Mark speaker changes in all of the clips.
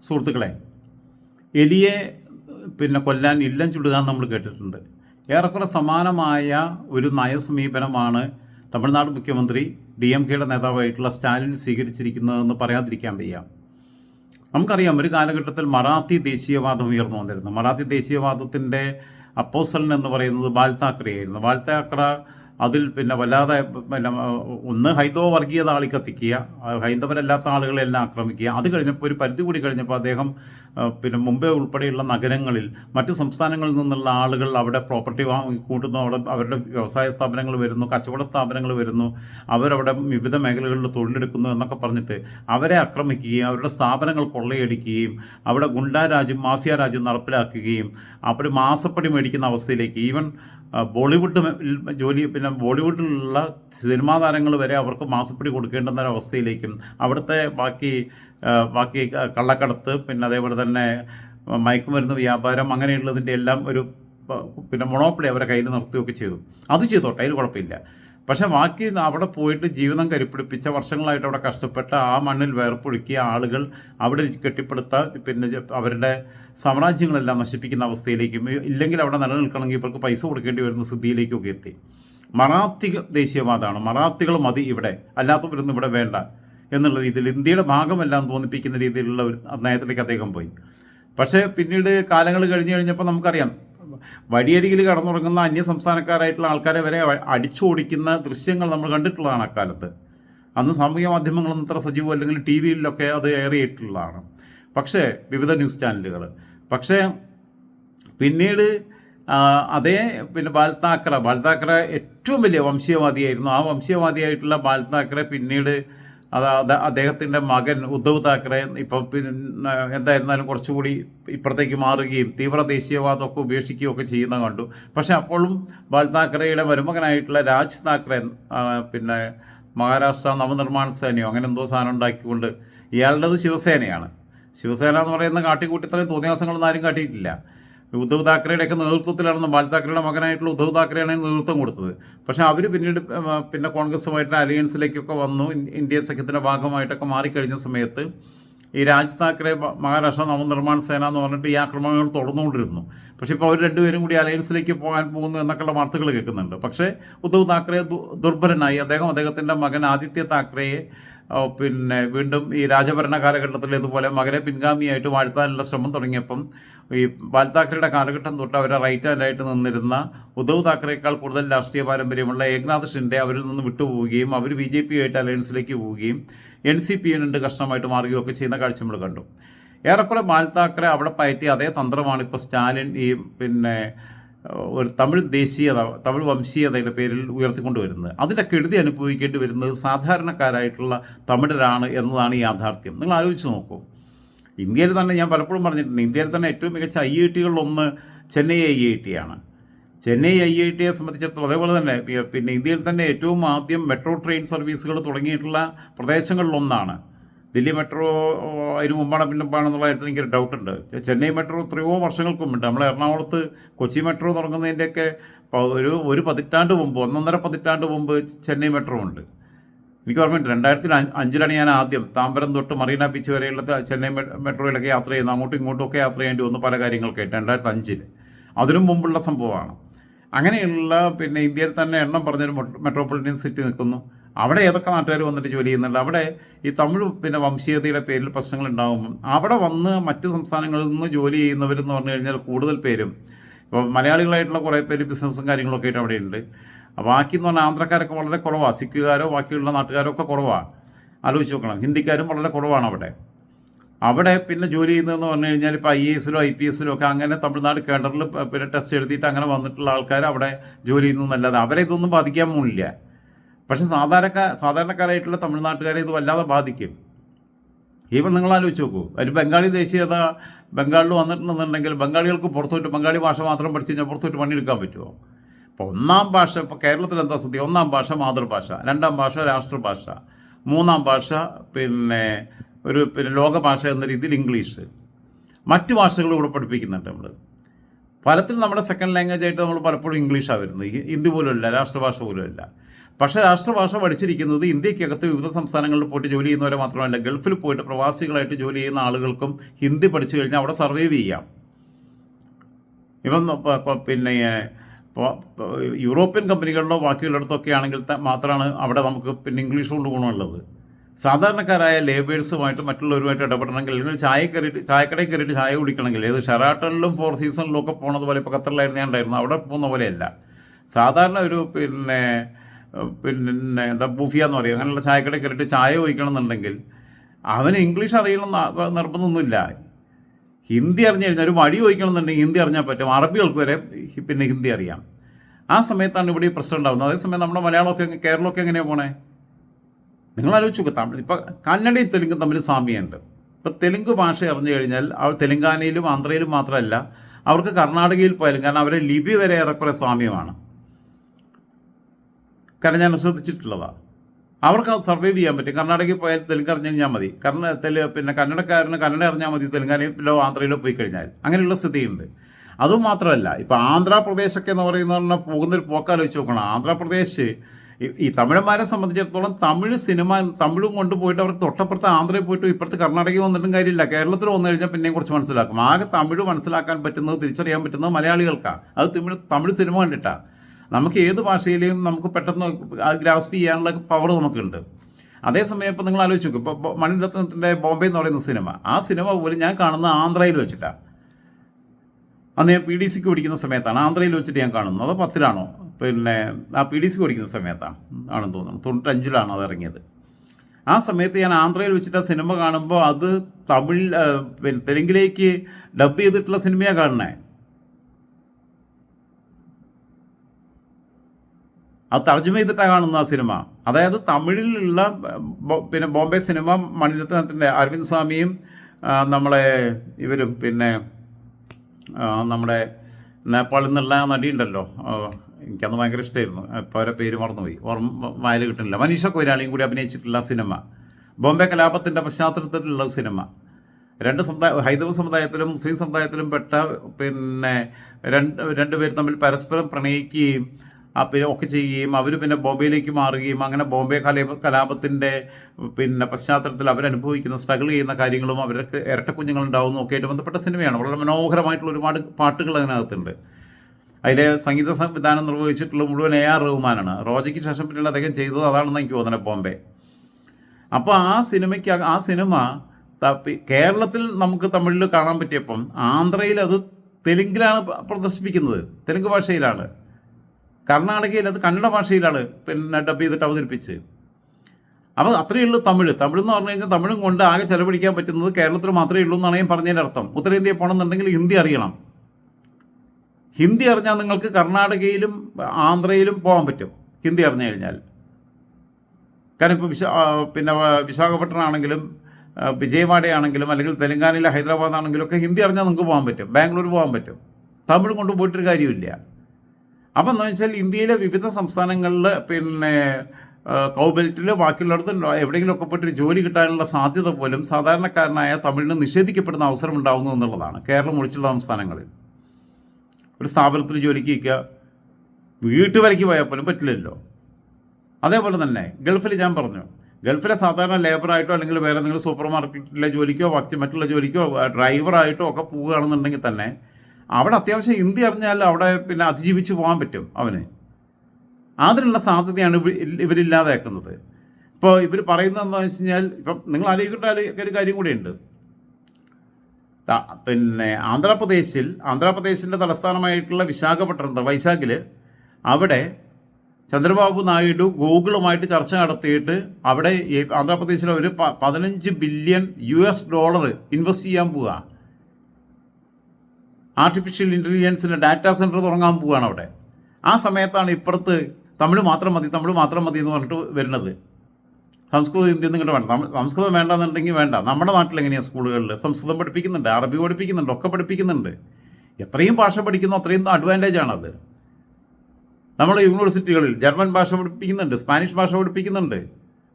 Speaker 1: സുഹൃത്തുക്കളെ എലിയെ പിന്നെ കൊല്ലാൻ ഇല്ലം ചുടുക നമ്മൾ കേട്ടിട്ടുണ്ട്. ഏറെക്കുറെ സമാനമായ ഒരു നയസമീപനമാണ് തമിഴ്നാട് മുഖ്യമന്ത്രി ഡി എം കെയുടെ നേതാവായിട്ടുള്ള സ്റ്റാലിൻ സ്വീകരിച്ചിരിക്കുന്നതെന്ന് പറയാതിരിക്കാൻ വയ്യ. നമുക്കറിയാം ഒരു കാലഘട്ടത്തിൽ മറാത്തി ദേശീയവാദം ഉയർന്നു വന്നിരുന്നു. മറാത്തി ദേശീയവാദത്തിന്റെ അപ്പോസലൻ എന്ന് പറയുന്നത് ബാൽ താക്കറെ ആയിരുന്നു ബാൽ താക്കറ അതിൽ പിന്നെ വല്ലാതെ പിന്നെ ഒന്ന് ഹൈന്ദവ വർഗീയത ആളി കത്തിക്കുക ഹൈന്ദവരല്ലാത്ത ആളുകളെല്ലാം ആക്രമിക്കുക. അത് കഴിഞ്ഞപ്പോൾ ഒരു പരിധി കൂടി കഴിഞ്ഞപ്പോൾ അദ്ദേഹം പിന്നെ മുംബൈ ഉൾപ്പെടെയുള്ള നഗരങ്ങളിൽ മറ്റ് സംസ്ഥാനങ്ങളിൽ നിന്നുള്ള ആളുകൾ അവിടെ പ്രോപ്പർട്ടി വാങ്ങി കൂട്ടുന്നു അവിടെ അവരുടെ വ്യവസായ സ്ഥാപനങ്ങൾ വരുന്നു കച്ചവട സ്ഥാപനങ്ങൾ വരുന്നു. അവരവിടെ വിവിധ മേഖലകളിൽ തൊഴിലെടുക്കുന്നു എന്നൊക്കെ പറഞ്ഞിട്ട് അവരെ ആക്രമിക്കുകയും അവരുടെ സ്ഥാപനങ്ങൾ കൊള്ളയടിക്കുകയും അവിടെ ഗുണ്ടാ രാജ്യം മാഫിയ രാജ്യം നടപ്പിലാക്കുകയും അവർ മാസപ്പടി മേടിക്കുന്ന അവസ്ഥയിലേക്ക് ഈവൻ ബോളിവുഡ് ജോലി പിന്നെ ബോളിവുഡിലുള്ള സിനിമാ താരങ്ങൾ വരെ അവർക്ക് മാസപ്പിടി കൊടുക്കേണ്ടുന്ന ഒരു അവസ്ഥയിലേക്കും അവിടുത്തെ ബാക്കി ബാക്കി കള്ളക്കടത്ത് പിന്നെ അതേപോലെ തന്നെ മയക്കുമരുന്ന് വ്യാപാരം അങ്ങനെയുള്ളതിന്റെ എല്ലാം ഒരു പിന്നെ മൊണോപ്പിളി അവരെ കയ്യിൽ നിർത്തുകയൊക്കെ ചെയ്തു. അത് ചെയ്തോട്ടെ അതിൽ കുഴപ്പമില്ല. പക്ഷേ ബാക്കി അവിടെ പോയിട്ട് ജീവിതം കരിപ്പിടിപ്പിച്ച വർഷങ്ങളായിട്ട് അവിടെ കഷ്ടപ്പെട്ട ആ മണ്ണിൽ വേർപ്പൊഴുക്കിയ ആളുകൾ അവിടെ കെട്ടിപ്പടുത്ത പിന്നെ അവരുടെ സാമ്രാജ്യങ്ങളെല്ലാം നശിപ്പിക്കുന്ന അവസ്ഥയിലേക്കും ഇല്ലെങ്കിൽ അവിടെ നിലനിൽക്കണമെങ്കിൽ ഇവർക്ക് പൈസ കൊടുക്കേണ്ടി വരുന്ന സ്ഥിതിയിലേക്കൊക്കെ എത്തി. മറാത്തി ദേശീയവാദമാണ്. മറാത്തികൾ മതി ഇവിടെ. അല്ലാത്തവരൊന്നും ഇവിടെ വേണ്ട എന്നുള്ള രീതിയിൽ ഇന്ത്യയുടെ ഭാഗമെല്ലാം തോന്നിപ്പിക്കുന്ന രീതിയിലുള്ള ഒരു നയത്തിലേക്ക് അദ്ദേഹം പോയി. പക്ഷേ പിന്നീട് കാലങ്ങൾ കഴിഞ്ഞു കഴിഞ്ഞപ്പോൾ നമുക്കറിയാം വഴിയരികിൽ കടന്നുറങ്ങുന്ന അന്യ സംസ്ഥാനക്കാരായിട്ടുള്ള ആൾക്കാരെ വരെ അടിച്ചോടിക്കുന്ന ദൃശ്യങ്ങൾ നമ്മൾ കണ്ടിട്ടുള്ളതാണ് അക്കാലത്ത്. അന്ന് സാമൂഹ്യ മാധ്യമങ്ങളൊന്നും ഇത്ര സജീവം അല്ലെങ്കിൽ ടി വിയിലൊക്കെ അത് ഏറിയിട്ടുള്ളതാണ്. പക്ഷേ വിവിധ ന്യൂസ് ചാനലുകൾ. പക്ഷേ പിന്നീട് അതേ പിന്നെ ബാൽ താക്കറ ബാൽ താക്കറ ഏറ്റവും വലിയ വംശീയവാദിയായിരുന്നു. ആ വംശീയവാദിയായിട്ടുള്ള ബാൽ താക്കറെ പിന്നീട് അത് അദ്ദേഹത്തിന്റെ മകൻ ഉദ്ധവ് താക്കറെ ഇപ്പം പിന്നെ എന്തായിരുന്നാലും കുറച്ചുകൂടി ഇപ്പുറത്തേക്ക് മാറുകയും തീവ്ര ദേശീയവാദമൊക്കെ ഉപേക്ഷിക്കുകയും ഒക്കെ ചെയ്യുന്ന കണ്ടു. പക്ഷേ അപ്പോഴും ബാൽ താക്കറയുടെ മരുമകനായിട്ടുള്ള രാജ് താക്കറെ പിന്നെ മഹാരാഷ്ട്ര നവനിർമ്മാണ സേനയോ അങ്ങനെ എന്തോ സാധനം ഉണ്ടാക്കിക്കൊണ്ട് ഇയാളുടേത് ശിവസേനയാണ്. ശിവസേന എന്ന് പറയുന്ന കാട്ടിക്കൂട്ടി ഇത്രയും തോന്നിയാസങ്ങളൊന്നും ആരും കാട്ടിയിട്ടില്ല. ഉദ്ധവ് താക്കറെയുടെയൊക്കെ നേതൃത്വത്തിലാണ് ബാൽ താക്കറയുടെ മകനായിട്ടുള്ള ഉദ്ധവ് താക്കറെയാണ് നേതൃത്വം കൊടുത്തത്. പക്ഷേ അവർ പിന്നീട് പിന്നെ കോൺഗ്രസുമായിട്ട് അലയൻസിലേക്കൊക്കെ വന്നു. ഇന്ത്യ സഖ്യത്തിന്റെ ഭാഗമായിട്ടൊക്കെ മാറിക്കഴിഞ്ഞ സമയത്ത് ഈ രാജ് താക്കറെ മഹാരാഷ്ട്ര നവനിർമ്മാണ സേന എന്ന് പറഞ്ഞിട്ട് ഈ ആക്രമണങ്ങൾ തുടർന്നുകൊണ്ടിരുന്നു. പക്ഷേ ഇപ്പോൾ അവർ രണ്ടുപേരും കൂടി അലയൻസിലേക്ക് പോകാൻ പോകുന്നു എന്നൊക്കെയുള്ള വാർത്തകൾ കേൾക്കുന്നുണ്ട്. പക്ഷേ ഉദ്ധവ് താക്കറെ ദുർബലനായി. അദ്ദേഹം അദ്ദേഹത്തിന്റെ മകൻ ആദിത്യ താക്കറെയെ പിന്നെ വീണ്ടും ഈ രാജഭരണ കാലഘട്ടത്തിൽ ഇതുപോലെ മകനെ പിൻഗാമിയായിട്ട് വാഴ്ത്താനുള്ള ശ്രമം തുടങ്ങിയപ്പം ഈ ബാൽ കാലഘട്ടം തൊട്ട് അവരെ റൈറ്റ് ഹാൻഡായിട്ട് നിന്നിരുന്ന ഉദ്ധവ് താക്കറേക്കാൾ കൂടുതൽ രാഷ്ട്രീയ പാരമ്പര്യമുള്ള ഏകനാഥ് ഷിൻഡെ അവരിൽ നിന്ന് വിട്ടുപോവുകയും അവർ ബി ജെ പി ആയിട്ട് അലയൻസിലേക്ക് പോവുകയും എൻ സി പി രണ്ട് കഷ്ണമായിട്ട് മാറുകയും ഒക്കെ ചെയ്യുന്ന കാഴ്ച നമ്മൾ കണ്ടു. ഏറെക്കുറെ ബാൽ താക്കറെ അവിടെ പയറ്റിയ അതേ തന്ത്രമാണ് ഇപ്പോൾ സ്റ്റാലിൻ ഈ പിന്നെ ഒരു തമിഴ് ദേശീയത തമിഴ് വംശീയതയുടെ പേരിൽ ഉയർത്തിക്കൊണ്ടുവരുന്നത്. അതിന്റെ കെടുതി അനുഭവിക്കേണ്ടി വരുന്നത് സാധാരണക്കാരായിട്ടുള്ള തമിഴരാണ് എന്നതാണ് ഈ യാഥാർത്ഥ്യം. നിങ്ങൾ ആലോചിച്ച് നോക്കൂ. ഇന്ത്യയിൽ തന്നെ ഞാൻ പലപ്പോഴും പറഞ്ഞിട്ടുണ്ട് ഇന്ത്യയിൽ തന്നെ ഏറ്റവും മികച്ച ഐ ഐ ടികളിലൊന്ന് ചെന്നൈ ഐ ഐ ടി ആണ് ചെന്നൈ ഐ ഐ ടിയെ സംബന്ധിച്ചിടത്തോളം അതേപോലെ തന്നെ പിന്നെ ഇന്ത്യയിൽ തന്നെ ഏറ്റവും ആദ്യം മെട്രോ ട്രെയിൻ സർവീസുകൾ തുടങ്ങിയിട്ടുള്ള പ്രദേശങ്ങളിലൊന്നാണ്. ദില്ലി മെട്രോ അതിന് മുമ്പാണ് പിന്നുമ്പാണെന്നുള്ള കാര്യത്തിൽ എനിക്കൊരു ഡൗട്ടുണ്ട്. ചെന്നൈ മെട്രോ എത്രയോ വർഷങ്ങൾക്ക് മുമ്പുണ്ട് നമ്മൾ എറണാകുളത്ത് കൊച്ചി മെട്രോ തുടങ്ങുന്നതിന്റെയൊക്കെ ഒരു ഒരു പതിറ്റാണ്ട് മുമ്പ് ഒന്നൊന്നര പതിറ്റാണ്ട് മുമ്പ് ചെന്നൈ മെട്രോ ഉണ്ട്. എനിക്ക് ഓർമ്മയുണ്ട് രണ്ടായിരത്തി അഞ്ചിലാണ് ഞാൻ ആദ്യം താമ്പരം തൊട്ട് മറീന ബീച്ച് വരെയുള്ള ചെന്നൈ മെട്രോയിലൊക്കെ യാത്ര ചെയ്യുന്നത്. അങ്ങോട്ടും ഇങ്ങോട്ടും ഒക്കെ യാത്ര ചെയ്യേണ്ടി വന്നു പല കാര്യങ്ങൾക്കായിട്ട് രണ്ടായിരത്തി അഞ്ചിൽ അതിനും മുമ്പുള്ള സംഭവമാണ്. അങ്ങനെയുള്ള പിന്നെ ഇന്ത്യയിൽ തന്നെ എണ്ണം പറഞ്ഞൊരു മെട്രോപൊളിറ്റൻ സിറ്റി നിൽക്കുന്നു. അവിടെ ഏതൊക്കെ നാട്ടുകാർ വന്നിട്ട് ജോലി ചെയ്യുന്നുണ്ട്? അവിടെ ഈ തമിഴ് പിന്നെ വംശീയതയുടെ പേരിൽ പ്രശ്നങ്ങൾ ഉണ്ടാകുമ്പം അവിടെ വന്ന് മറ്റ് സംസ്ഥാനങ്ങളിൽ നിന്ന് ജോലി ചെയ്യുന്നവരെന്ന് പറഞ്ഞു കഴിഞ്ഞാൽ കൂടുതൽ പേരും. ഇപ്പോൾ മലയാളികളായിട്ടുള്ള കുറേ പേര് ബിസിനസ്സും കാര്യങ്ങളൊക്കെ ആയിട്ട് അവിടെയുണ്ട് ബാക്കി എന്ന് പറഞ്ഞാൽ ആന്ധ്രക്കാരൊക്കെ വളരെ കുറവാണ് സിക്കുകാരോ ബാക്കിയുള്ള നാട്ടുകാരോ ഒക്കെ കുറവാണ് ആലോചിച്ച് നോക്കണം. ഹിന്ദിക്കാരും വളരെ കുറവാണ് അവിടെ. അവിടെ പിന്നെ ജോലി ചെയ്യുന്നതെന്ന് പറഞ്ഞു കഴിഞ്ഞാൽ ഇപ്പോൾ ഐ എ എസിലോ ഐ പി എസിലോ ഒക്കെ അങ്ങനെ തമിഴ്നാട് കേഡറിൽ പിന്നെ ടെസ്റ്റ് എഴുതിയിട്ട് അങ്ങനെ വന്നിട്ടുള്ള ആൾക്കാർ അവിടെ ജോലി ചെയ്യുന്നു എന്നല്ലാതെ അവരെ ഇതൊന്നും ബാധിക്കാൻ പോകുന്നില്ല പക്ഷെ സാധാരണക്കാർ സാധാരണക്കാരായിട്ടുള്ള തമിഴ്നാട്ടുകാരെ ഇത് വല്ലാതെ ബാധിക്കും. ഈവൻ നിങ്ങൾ ആലോചിച്ച് നോക്കൂ ഒരു ബംഗാളി ദേശീയത ബംഗാളിൽ വന്നിട്ടുണ്ടെന്നുണ്ടെങ്കിൽ ബംഗാളികൾക്ക് പുറത്തോട്ട് ബംഗാളി ഭാഷ മാത്രം പഠിച്ചു കഴിഞ്ഞാൽ പുറത്തോട്ട് പണിയെടുക്കാൻ പറ്റുമോ? ഇപ്പോൾ ഒന്നാം ഭാഷ ഇപ്പോൾ കേരളത്തിൽ എന്താ സ്ഥിതി? ഒന്നാം ഭാഷ മാതൃഭാഷ രണ്ടാം ഭാഷ രാഷ്ട്രഭാഷ മൂന്നാം ഭാഷ പിന്നെ ഒരു പിന്നെ ലോകഭാഷ എന്ന രീതിയിൽ ഇംഗ്ലീഷ്. മറ്റ് ഭാഷകൾ ഇവിടെ പഠിപ്പിക്കുന്നുണ്ട് നമ്മൾ പലത്തിൽ നമ്മുടെ സെക്കൻഡ് ലാംഗ്വേജ് ആയിട്ട് നമ്മൾ പലപ്പോഴും ഇംഗ്ലീഷാണ് വരുന്നത്. ഹിന്ദി പോലും ഇല്ല രാഷ്ട്രഭാഷ പോലും അല്ല പക്ഷേ രാഷ്ട്രഭാഷ പഠിച്ചിരിക്കുന്നത് ഇന്ത്യക്കകത്ത് വിവിധ സംസ്ഥാനങ്ങളിൽ പോയിട്ട് ജോലി ചെയ്യുന്നവരെ മാത്രമല്ല ഗൾഫിൽ പോയിട്ട് പ്രവാസികളായിട്ട് ജോലി ചെയ്യുന്ന ആളുകൾക്കും ഹിന്ദി പഠിച്ചു കഴിഞ്ഞാൽ അവിടെ സർവൈവ് ചെയ്യാം. ഇപ്പം പിന്നെ യൂറോപ്യൻ കമ്പനികളിലോ ബാക്കിയുള്ളിടത്തൊക്കെ ആണെങ്കിൽ മാത്രമാണ് അവിടെ നമുക്ക് പിന്നെ ഇംഗ്ലീഷ് കൊണ്ട് ഗുണമുള്ളത്. സാധാരണക്കാരായ ലേബേഴ്സുമായിട്ട് മറ്റുള്ളവരുമായിട്ട് ഇടപെടണമെങ്കിൽ അല്ലെങ്കിൽ ചായ കയറിയിട്ട് ചായക്കടയിൽ കയറിയിട്ട് ചായ കുടിക്കണമെങ്കിൽ ഏത് ഷെറാട്ടണിലും ഫോർ സീസണിലും ഒക്കെ പോണത് പോലെ ഇപ്പോൾ ഖത്തറിലായിരുന്നു ഞാൻ ഉണ്ടായിരുന്നു അവിടെ പോകുന്ന പോലെയല്ല. സാധാരണ ഒരു പിന്നെ പിന്നെ എന്താ ബൂഫിയ എന്ന് പറയും. അങ്ങനെയുള്ള ചായക്കടയിൽ കയറിയിട്ട് ചായ ഒഴിക്കണം എന്നുണ്ടെങ്കിൽ അവന് ഇംഗ്ലീഷ് അറിയണം നിർബന്ധമൊന്നുമില്ല. ഹിന്ദി അറിഞ്ഞു കഴിഞ്ഞാൽ ഒരു വഴി ഒഴിക്കണം എന്നുണ്ടെങ്കിൽ ഹിന്ദി അറിഞ്ഞാൽ പറ്റും. അറബികൾക്ക് വരെ പിന്നെ ഹിന്ദി അറിയാം. ആ സമയത്താണ് ഇവിടെ ഈ പ്രശ്നം ഉണ്ടാകുന്നത് അതേസമയം നമ്മുടെ മലയാളമൊക്കെ കേരളമൊക്കെ എങ്ങനെയാണ് പോണേ? നിങ്ങൾ ആലോചിച്ച് തമിഴ്. ഇപ്പോൾ കന്നഡയും തെലുങ്കും തമ്മിൽ സാമ്യമുണ്ട്. ഇപ്പോൾ തെലുങ്ക് ഭാഷ അറിഞ്ഞു കഴിഞ്ഞാൽ തെലുങ്കാനയിലും ആന്ധ്രയിലും മാത്രമല്ല അവർക്ക് കർണാടകയിൽ പോയാലും കാരണം അവരെ ലിപി വരെ ഏറെക്കുറെ സാമ്യമാണ്. കാരണം ഞാൻ ശ്രദ്ധിച്ചിട്ടുള്ളതാണ് അവർക്ക് അത് സർവൈവ് ചെയ്യാൻ പറ്റും. കർണാടകയിൽ പോയാൽ തെലുങ്ക് അറിഞ്ഞു കഴിഞ്ഞാൽ മതി. കർണ തെൽ പിന്നെ കന്നഡക്കാരന് കന്നഡ അറിഞ്ഞാൽ മതി. തെലുങ്കാനയിലോ ആന്ധ്രയിലോ പോയി കഴിഞ്ഞാൽ. അങ്ങനെയുള്ള സ്ഥിതിയുണ്ട്. അതും മാത്രമല്ല ഇപ്പോൾ ആന്ധ്രാപ്രദേശൊക്കെ എന്ന് പറയുന്ന പോകുന്നൊരു പോക്കാലോചിച്ച് നോക്കണം. ആന്ധ്രാപ്രദേശ് ഈ- ഈ തമിഴന്മാരെ സംബന്ധിച്ചിടത്തോളം തമിഴ് സിനിമ തമിഴും കൊണ്ടുപോയിട്ട് അവർ തൊട്ടപ്പുറത്ത് ആന്ധ്രയിൽ പോയിട്ട് ഇപ്പുറത്ത് കർണാടകയിൽ വന്നിട്ടും കാര്യമില്ല. കേരളത്തിൽ വന്നു കഴിഞ്ഞാൽ പിന്നെയും കുറച്ച് മനസ്സിലാക്കും. ആകെ തമിഴ് മനസ്സിലാക്കാൻ പറ്റുന്നത് തിരിച്ചറിയാൻ പറ്റുന്നത് മലയാളികൾക്കാണ് അത് തമിഴ് തമിഴ് സിനിമ കണ്ടിട്ടാണ് നമുക്ക് ഏത് ഭാഷയിലെയും നമുക്ക് പെട്ടെന്ന് ഗ്രാസ്പ് ചെയ്യാനുള്ള പവർ നമുക്കുണ്ട്. അതേസമയം ഇപ്പം നിങ്ങൾ ആലോചിച്ച് നോക്കും. ഇപ്പോൾ മണിരത്നത്തിന്റെ ബോംബെ എന്ന് പറയുന്ന സിനിമ ആ സിനിമ പോലും ഞാൻ കാണുന്ന ആന്ധ്രയിൽ വെച്ചിട്ടാണ് അന്ന് ഞാൻ പി ഡി സിക്ക് പഠിക്കുന്ന സമയത്താണ്. ആന്ധ്രയിൽ വെച്ചിട്ട് ഞാൻ കാണുന്നത്. അത് പത്തിലാണോ? പിന്നെ ആ പി ഡി സിക്ക് പഠിക്കുന്ന സമയത്താണ്. ആണെന്ന് തോന്നുന്നു. തൊണ്ണൂറ്റഞ്ചിലാണ് അത് ഇറങ്ങിയത്. ആ സമയത്ത് ഞാൻ ആന്ധ്രയിൽ വെച്ചിട്ട് ആ സിനിമ കാണുമ്പോൾ അത് തമിഴ് പിന്നെ തെലുങ്കിലേക്ക് ഡബ് ചെയ്തിട്ടുള്ള സിനിമയാണ് കാണണേ അത് തർജമ ചെയ്തിട്ടാണ് കാണുന്ന ആ സിനിമ. അതായത് തമിഴിലുള്ള പിന്നെ ബോംബെ സിനിമ മണിരത്നത്തിന്റെ അരവിന്ദ് സ്വാമിയും നമ്മളെ ഇവരും പിന്നെ നമ്മുടെ നേപ്പാളിൽ നിന്നുള്ള നടിയുണ്ടല്ലോ എനിക്കന്ന് ഭയങ്കര ഇഷ്ടമായിരുന്നു ഇപ്പോൾ അവരെ പേര് മറന്നുപോയി. ഓർമ്മ വായിൽ കിട്ടുന്നില്ല. മനീഷ കൊയിലാളിയും കൂടി അഭിനയിച്ചിട്ടുള്ള സിനിമ. ബോംബെ കലാപത്തിന്റെ പശ്ചാത്തലത്തിലുള്ള സിനിമ. രണ്ട് സമുദായ ഹൈന്ദവ സമുദായത്തിലും മുസ്ലിം സമുദായത്തിലും പെട്ട പിന്നെ രണ്ട് രണ്ടുപേർ തമ്മിൽ പരസ്പരം പ്രണയിക്കുകയും പിന്നെ ഒക്കെ ചെയ്യുകയും അവർ പിന്നെ ബോംബെയിലേക്ക് മാറുകയും അങ്ങനെ ബോംബെ കല കലാപത്തിന്റെ പിന്നെ പശ്ചാത്തലത്തിൽ അവരനുഭവിക്കുന്ന സ്ട്രഗിൾ ചെയ്യുന്ന കാര്യങ്ങളും അവർക്ക് ഇരട്ട കുഞ്ഞുങ്ങളുണ്ടാവുന്നതും ഒക്കെ ആയിട്ട് ബന്ധപ്പെട്ട സിനിമയാണ്. വളരെ മനോഹരമായിട്ടുള്ള ഒരുപാട് പാട്ടുകൾ അതിനകത്തുണ്ട്. അതിലെ സംഗീത സംവിധാനം നിർവഹിച്ചിട്ടുള്ള മുഴുവൻ എ ആർ റഹ്മാനാണ്. റോജയ്ക്ക് ശേഷം പിന്നീട് അദ്ദേഹം ചെയ്തത് അതാണെന്ന് എനിക്ക് തോന്നുന്നത് ബോംബെ. അപ്പോൾ ആ സിനിമയ്ക്ക് ആ സിനിമ കേരളത്തിൽ നമുക്ക് തമിഴിൽ കാണാൻ പറ്റിയപ്പം ആന്ധ്രയിൽ അത് തെലുങ്കിലാണ് പ്രദർശിപ്പിക്കുന്നത്. തെലുങ്ക് ഭാഷയിലാണ്. കർണാടകയിൽ അത് കന്നഡ ഭാഷയിലാണ് പിന്നെ ഡബ് ചെയ്തിട്ട് അവതരിപ്പിച്ച് അപ്പോൾ അത്രയേ ഉള്ളൂ തമിഴ്. തമിഴ് എന്ന് പറഞ്ഞു കഴിഞ്ഞാൽ തമിഴും കൊണ്ട് ആകെ ചെലവഴിക്കാൻ പറ്റുന്നത് കേരളത്തിൽ മാത്രമേ ഉള്ളൂ എന്നാണ് ഞാൻ പറഞ്ഞതിന്റെ അർത്ഥം. ഉത്തരേന്ത്യയിൽ പോകണമെന്നുണ്ടെങ്കിൽ ഹിന്ദി അറിയണം. ഹിന്ദി അറിഞ്ഞാൽ നിങ്ങൾക്ക് കർണാടകയിലും ആന്ധ്രയിലും പോകാൻ പറ്റും ഹിന്ദി അറിഞ്ഞു കഴിഞ്ഞാൽ. കാരണം ഇപ്പോൾ വിശാ പിന്നെ വിശാഖപട്ടണമാണെങ്കിലും വിജയവാഡയാണെങ്കിലും അല്ലെങ്കിൽ തെലങ്കാനയിലെ ഹൈദരാബാദ് ആണെങ്കിലും ഒക്കെ ഹിന്ദി അറിഞ്ഞാൽ നിങ്ങൾക്ക് പോകാൻ പറ്റും ബാംഗ്ലൂർ പോകാൻ പറ്റും. തമിഴ് കൊണ്ട് പോയിട്ടൊരു കാര്യമില്ല അപ്പം എന്ന് വെച്ചാൽ ഇന്ത്യയിലെ വിവിധ സംസ്ഥാനങ്ങളിൽ പിന്നെ കൗബെൽറ്റിൽ ബാക്കിയുള്ളവർക്ക് എവിടെയെങ്കിലുമൊക്കെ പോയിട്ട് ജോലി കിട്ടാനുള്ള സാധ്യത പോലും സാധാരണക്കാരനായ തമിഴിന് നിഷേധിക്കപ്പെടുന്ന അവസരം ഉണ്ടാകുന്നു എന്നുള്ളതാണ്. കേരളം ഒഴിച്ചുള്ള സംസ്ഥാനങ്ങളിൽ. ഒരു സ്ഥാപനത്തിൽ ജോലിക്ക് നിൽക്കുക വീട്ടുവരയ്ക്ക് പോയാൽ പോലും പറ്റില്ലല്ലോ. അതേപോലെ തന്നെ ഗൾഫിൽ ഞാൻ പറഞ്ഞു ഗൾഫിലെ സാധാരണ ലേബറായിട്ടോ അല്ലെങ്കിൽ വേറെ എന്തെങ്കിലും സൂപ്പർ മാർക്കറ്റിലെ ജോലിക്കോ മറ്റുള്ള ജോലിക്കോ ഡ്രൈവറായിട്ടോ ഒക്കെ പോവുകയാണെന്നുണ്ടെങ്കിൽ തന്നെ അവിടെ അത്യാവശ്യം ഹിന്ദി അറിഞ്ഞാൽ അവിടെ പിന്നെ അതിജീവിച്ച് പോകാൻ പറ്റും അവന്. അതിനുള്ള സാധ്യതയാണ് ഇവരില്ലാതാക്കുന്നത്. ഇപ്പോൾ ഇവർ പറയുന്നത് എന്താണെന്ന് വെച്ച് കഴിഞ്ഞാൽ ഇപ്പം നിങ്ങൾ ആലോചിക്കേണ്ട ആലോ- ഒരു കാര്യം കൂടിയുണ്ട്. പിന്നെ ആന്ധ്രാപ്രദേശിൽ ആന്ധ്രാപ്രദേശിന്റെ തലസ്ഥാനമായിട്ടുള്ള വിശാഖപട്ടണം വൈശാഖിൽ അവിടെ ചന്ദ്രബാബു നായിഡു ഗൂഗിളുമായിട്ട് ചർച്ച നടത്തിയിട്ട് അവിടെ ആന്ധ്രാപ്രദേശിൽ ഒരു പതിനഞ്ച് billion U S dollar invest ചെയ്യാൻ പോവുക ആർട്ടിഫിഷ്യൽ ഇന്റലിജൻസിന്റെ ഡാറ്റാ സെന്റർ തുടങ്ങാൻ പോവുകയാണ് അവിടെ. ആ സമയത്താണ് ഇപ്പുറത്ത് തമിഴ് മാത്രം മതി തമിഴ് മാത്രം മതി എന്ന് പറഞ്ഞിട്ട് വരുന്നത്. സംസ്കൃതം ഹിന്ദി ഒന്നും വേണ്ട. സംസ്കൃതം വേണ്ടെന്നുണ്ടെങ്കിൽ വേണ്ട. നമ്മുടെ നാട്ടിൽ എങ്ങനെയാണ് സ്കൂളുകളിൽ സംസ്കൃതം പഠിപ്പിക്കുന്നുണ്ട് അറബി പഠിപ്പിക്കുന്നുണ്ട് ഒക്കെ പഠിപ്പിക്കുന്നുണ്ട്. എത്രയും ഭാഷ പഠിക്കുന്നു അത്രയും അഡ്വാന്റേജ് ആണത് നമ്മുടെ യൂണിവേഴ്സിറ്റികളിൽ ജർമ്മൻ ഭാഷ പഠിപ്പിക്കുന്നുണ്ട് സ്പാനിഷ് ഭാഷ പഠിപ്പിക്കുന്നുണ്ട്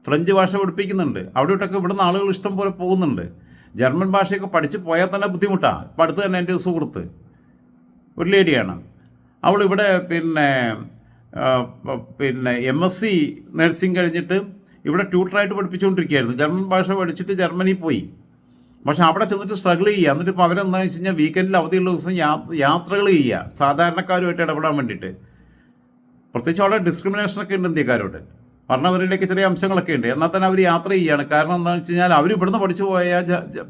Speaker 1: ഫ്രഞ്ച് ഭാഷ പഠിപ്പിക്കുന്നുണ്ട്. അവിടെയോട്ടൊക്കെ ഇവിടുന്ന് ആളുകൾ ഇഷ്ടം പോലെ പോകുന്നുണ്ട്. ജർമ്മൻ ഭാഷയൊക്കെ പഠിച്ച് പോയാൽ തന്നെ ബുദ്ധിമുട്ടാണ് ഇപ്പം അടുത്ത് തന്നെ എന്റെ സുഹൃത്ത് ഒരു ലേഡിയാണ്. അവൾ ഇവിടെ പിന്നെ പിന്നെ എം എസ് സി നഴ്സിംഗ് കഴിഞ്ഞിട്ട് ഇവിടെ ട്യൂട്ടറായിട്ട് പഠിപ്പിച്ചുകൊണ്ടിരിക്കുകയായിരുന്നു. ജർമ്മൻ ഭാഷ പഠിച്ചിട്ട് ജർമ്മനിയിൽ പോയി. പക്ഷെ അവിടെ ചെന്നിട്ട് സ്ട്രഗിൾ ചെയ്യുക. എന്നിട്ട് ഇപ്പോൾ അവരെന്താണെന്ന് വെച്ച് കഴിഞ്ഞാൽ വീക്കെൻഡിൽ അവധിയുള്ള ദിവസം യാത്രകൾ ചെയ്യുക. സാധാരണക്കാരുമായിട്ട് ഇടപെടാൻ വേണ്ടിയിട്ട്. പ്രത്യേകിച്ച് അവിടെ ഡിസ്ക്രിമിനേഷനൊക്കെ ഉണ്ട് ഇന്ത്യക്കാരോട്. ഭരണവരിലേക്ക് ചെറിയ അംശങ്ങളൊക്കെ ഉണ്ട്. എന്നാൽ തന്നെ അവർ യാത്ര ചെയ്യുകയാണ് കാരണം എന്താണെന്ന് വെച്ച് കഴിഞ്ഞാൽ അവർ ഇവിടുന്ന് പഠിച്ചു പോയ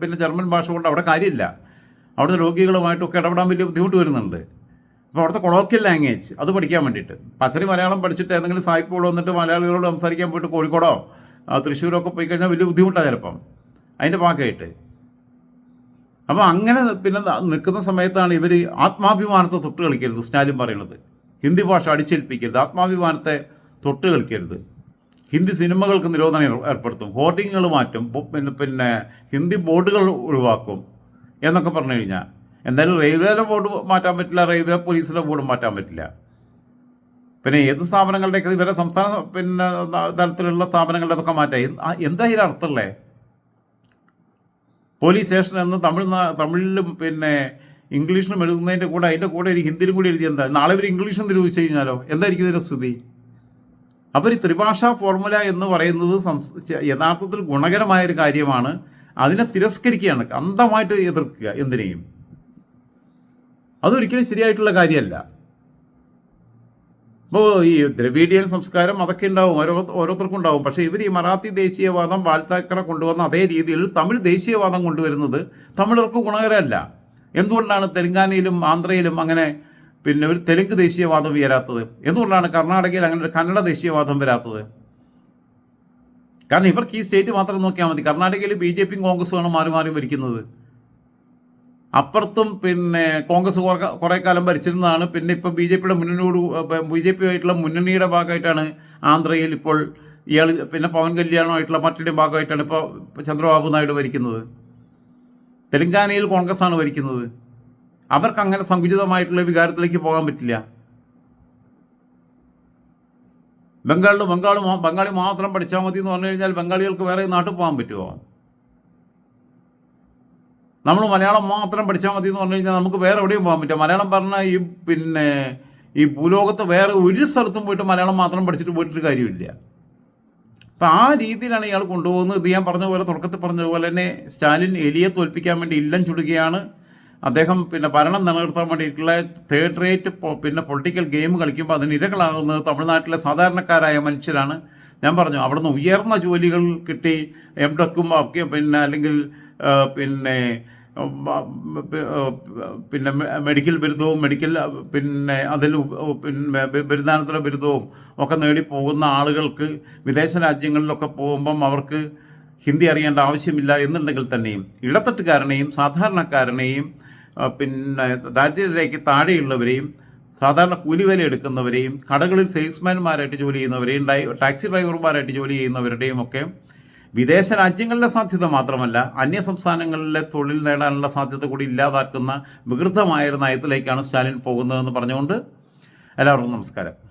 Speaker 1: പിന്നെ ജർമ്മൻ ഭാഷ കൊണ്ട് അവിടെ കാര്യമില്ല. അവിടുത്തെ രോഗികളുമായിട്ടൊക്കെ ഇടപെടാൻ വലിയ ബുദ്ധിമുട്ട് വരുന്നുണ്ട്. അപ്പോൾ അവിടുത്തെ കൊളോക്കിയൽ ലാംഗ്വേജ് അത് പഠിക്കാൻ വേണ്ടിയിട്ട്. പച്ചരി മലയാളം പഠിച്ചിട്ട് ഏതെങ്കിലും സായിപ്പുകൾ വന്നിട്ട് മലയാളികളോട് സംസാരിക്കാൻ പോയിട്ട് കോഴിക്കോടോ തൃശ്ശൂരോ ഒക്കെ പോയി കഴിഞ്ഞാൽ വലിയ ബുദ്ധിമുട്ടാണ് ചിലപ്പം. അതിന്റെ ഭാഗമായിട്ട്. അപ്പോൾ അങ്ങനെ പിന്നെ നിൽക്കുന്ന സമയത്താണ് ഇവർ ആത്മാഭിമാനത്തെ തൊട്ട് കളിക്കരുത്. സ്റ്റാലിൻ പറയുന്നത്. ഹിന്ദി ഭാഷ അടിച്ചേൽപ്പിക്കരുത്. ആത്മാഭിമാനത്തെ തൊട്ട് കളിക്കരുത്. ഹിന്ദി സിനിമകൾക്ക് നിരോധനം ഏർപ്പെടുത്തും ഹോർഡിങ്ങുകൾ മാറ്റും പിന്നെ പിന്നെ ഹിന്ദി ബോർഡുകൾ ഒഴിവാക്കും എന്നൊക്കെ പറഞ്ഞു കഴിഞ്ഞാൽ എന്തായാലും റെയിൽവേയിലെ ബോർഡ് മാറ്റാൻ പറ്റില്ല റെയിൽവേ പോലീസിലെ ബോർഡ് മാറ്റാൻ പറ്റില്ല. പിന്നെ ഏത് സ്ഥാപനങ്ങളുടെയൊക്കെ ഇവരെ സംസ്ഥാന പിന്നെ തലത്തിലുള്ള സ്ഥാപനങ്ങളുടെ അതൊക്കെ എന്താ ഇതിൽ അർത്ഥമല്ലേ പോലീസ് സ്റ്റേഷൻ എന്ന് തമിഴ് തമിഴിലും പിന്നെ ഇംഗ്ലീഷിലും എഴുതുന്നതിന്റെ കൂടെ അതിന്റെ കൂടെ ഒരു ഹിന്ദിയിലും കൂടി എഴുതി എന്താ? നാളെ ഒരു ഇംഗ്ലീഷും നിരൂപിച്ചു കഴിഞ്ഞാലോ? എന്തായിരിക്കും ഇതിന്റെ സ്ഥിതി? അപ്പോൾ ഈ ത്രിഭാഷാ ഫോർമുല എന്ന് പറയുന്നത് യഥാർത്ഥത്തിൽ ഗുണകരമായ ഒരു കാര്യമാണ്. അതിനെ തിരസ്കരിക്കുകയാണ്. അന്ധമായിട്ട് എതിർക്കുക. എന്തിനേയും. അതൊരിക്കലും ശരിയായിട്ടുള്ള കാര്യമല്ല. അപ്പോൾ ഈ ദ്രവീഡിയൻ സംസ്കാരം അതൊക്കെ ഉണ്ടാവും. ഓരോ ഓരോരുത്തർക്കും ഉണ്ടാവും. പക്ഷേ ഇവർ ഈ മറാത്തി ദേശീയവാദം വാഴ്ത്താക്കറ കൊണ്ടുവന്ന അതേ രീതിയിൽ തമിഴ് ദേശീയവാദം കൊണ്ടുവരുന്നത് തമിഴർക്ക് ഗുണകരമല്ല. എന്തുകൊണ്ടാണ് തെലുങ്കാനയിലും ആന്ധ്രയിലും അങ്ങനെ പിന്നെ ഒരു തെലുങ്ക് ദേശീയവാദം ഉയരാത്തത്. എന്തുകൊണ്ടാണ് കർണാടകയിൽ അങ്ങനെ ഒരു കന്നഡ ദേശീയവാദം വരാത്തത്? കാരണം ഇവർക്ക് ഈ സ്റ്റേറ്റ് മാത്രം നോക്കിയാൽ മതി. കർണാടകയിൽ ബി ജെ പിയും കോൺഗ്രസുമാണ് മാറി മാറി ഭരിക്കുന്നത്. അപ്പുറത്തും പിന്നെ കോൺഗ്രസ് കുറെ- കാലം ഭരിച്ചിരുന്നതാണ്. പിന്നെ ഇപ്പോൾ ബി ജെ പിയുടെ മുന്നണിയോട് ബി ജെ പി ആയിട്ടുള്ള മുന്നണിയുടെ ഭാഗമായിട്ടാണ് ആന്ധ്രയിൽ ഇപ്പോൾ ഇയാൾ പിന്നെ പവൻ കല്യാണമായിട്ടുള്ള മറ്റൊരു ഭാഗമായിട്ടാണ് ഇപ്പോൾ ചന്ദ്രബാബു നായിഡു ഭരിക്കുന്നത്. തെലങ്കാനയിൽ കോൺഗ്രസ് ആണ് ഭരിക്കുന്നത്. അവർക്ക് അങ്ങനെ സങ്കുചിതമായിട്ടുള്ള വികാരത്തിലേക്ക് പോകാൻ പറ്റില്ല. ബംഗാളിൽ ബംഗാൾ ബംഗാളി മാത്രം പഠിച്ചാൽ മതി എന്ന് പറഞ്ഞു കഴിഞ്ഞാൽ ബംഗാളികൾക്ക് വേറെ നാട്ടിൽ പോകാൻ പറ്റുമോ നമ്മൾ മലയാളം മാത്രം പഠിച്ചാൽ മതി എന്ന് പറഞ്ഞു കഴിഞ്ഞാൽ നമുക്ക് വേറെ എവിടെയും പോകാൻ പറ്റും മലയാളം പറഞ്ഞാൽ ഈ പിന്നെ ഈ ഭൂലോകത്ത് വേറെ ഒരു സ്ഥലത്തും പോയിട്ട് മലയാളം മാത്രം പഠിച്ചിട്ട് പോയിട്ടൊരു കാര്യമില്ല. അപ്പം ആ രീതിയിലാണ് ഇയാൾ കൊണ്ടുപോകുന്നത്. ഇത് ഞാൻ പറഞ്ഞ പോലെ തുടക്കത്തിൽ പറഞ്ഞതുപോലെ തന്നെ സ്റ്റാലിൻ എലിയെ തോൽപ്പിക്കാൻ വേണ്ടി ഇല്ലം ചുടുകയാണ്. അദ്ദേഹം പിന്നെ ഭരണം നിലനിർത്താൻ വേണ്ടിയിട്ടുള്ള തേർഡ് റേറ്റ് പിന്നെ പൊളിറ്റിക്കൽ ഗെയിം കളിക്കുമ്പോൾ അതിന് ഇരകളാകുന്നത് തമിഴ്നാട്ടിലെ സാധാരണക്കാരായ മനുഷ്യരാണ്. ഞാൻ പറഞ്ഞു അവിടുന്ന് ഉയർന്ന ജോലികൾ കിട്ടി എം ഡെക്കും ഒക്കെ പിന്നെ അല്ലെങ്കിൽ പിന്നെ പിന്നെ മെഡിക്കൽ ബിരുദവും മെഡിക്കൽ പിന്നെ അതിൽ പിന്നെ ബിരുദാനന്തര ബിരുദവും ഒക്കെ നേടി പോകുന്ന ആളുകൾക്ക് വിദേശ രാജ്യങ്ങളിലൊക്കെ പോകുമ്പം അവർക്ക് ഹിന്ദി അറിയേണ്ട ആവശ്യമില്ല എന്നുണ്ടെങ്കിൽ തന്നെയും ഇടത്തട്ടുകാരനെയും സാധാരണക്കാരനെയും പിന്നെ ദാരിദ്ര്യത്തിലേക്ക് താഴെയുള്ളവരെയും സാധാരണ കൂലിവേല എടുക്കുന്നവരെയും കടകളിൽ സെയിൽസ്മാൻമാരായിട്ട് ജോലി ചെയ്യുന്നവരെയും ടാക്സി ഡ്രൈവർമാരായിട്ട് ജോലി ചെയ്യുന്നവരുടെയും ഒക്കെ വിദേശ രാജ്യങ്ങളിലെ സാധ്യത മാത്രമല്ല അന്യ സംസ്ഥാനങ്ങളിലെ തൊഴിൽ നേടാനുള്ള സാധ്യത കൂടി ഇല്ലാതാക്കുന്ന വികൃതമായ ഒരു നയത്തിലേക്കാണ് സ്റ്റാലിൻ പോകുന്നതെന്ന് പറഞ്ഞുകൊണ്ട് എല്ലാവർക്കും നമസ്കാരം.